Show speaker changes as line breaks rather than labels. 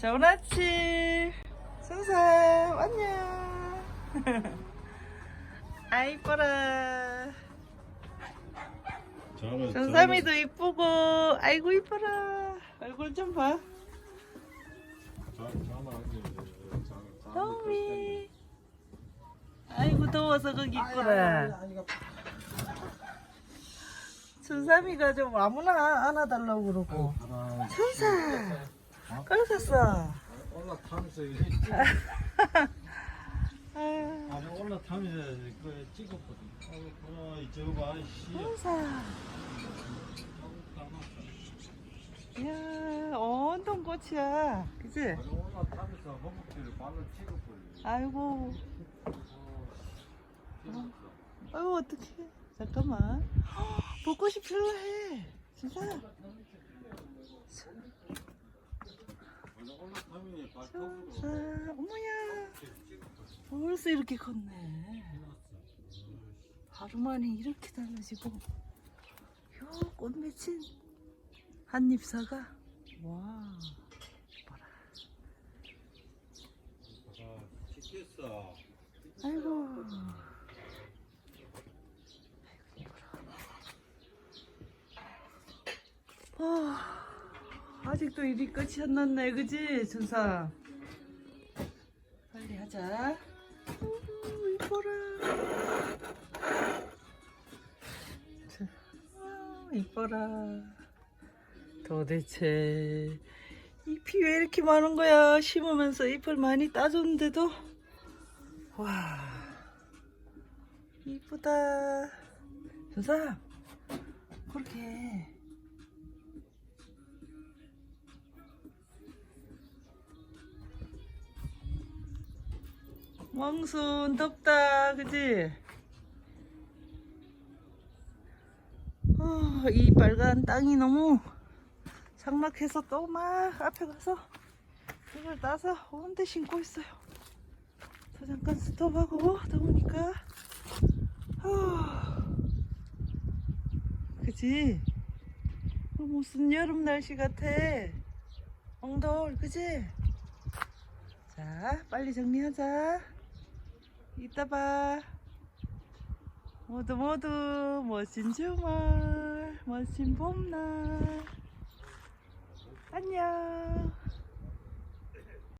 좋은 아침. 순삼, 안녕. 아, 이뻐라.
저는
순삼이도 이쁘고, 아이고, 이뻐라. 얼굴 좀 봐. 더미. 아이고, 더워서 거기 있구나. 순삼이가 좀 아무나 안아달라고 그러고. 순삼. 끌었어.
올라타면서
아유,
아주 올라타면서 그 찍었거든. 어, 어 저거 봐, 씨.
순삼. 이야, 온통 꽃이야. 그치?
올라타면서 허벅지를 발로 찍었거든.
아이고. 아이고, 어떡해. 잠깐만. 헉, 벚꽃이 필요해. 진짜.
아주
자, 어머야. 벌써 이렇게 컸네. 하루 만에 이렇게 달라지고. 요, 꽃 맺힌 한잎사가. 와.
아, 찍혔어.
아이고. 아, 아직도 일이 끝이 안 났네, 그지, 천사? 빨리 하자. 우, 이뻐라. 자, 아, 이뻐라. 도대체 잎이 왜 이렇게 많은 거야? 심으면서 잎을 많이 따줬는데도 와 이쁘다 준사 왕순 덥다 그지 어, 이 빨간 땅이 너무 장막해서 또 막 앞에 가서 이걸 따서 온데 신고 있어요 저 잠깐 스톱하고 더우니까 어. 그지? 이거 무슨 여름 날씨 같아 엉돌 그지? 자 빨리 정리하자 이따 봐. 모두 모두 멋진 주말 멋진 봄날. 안녕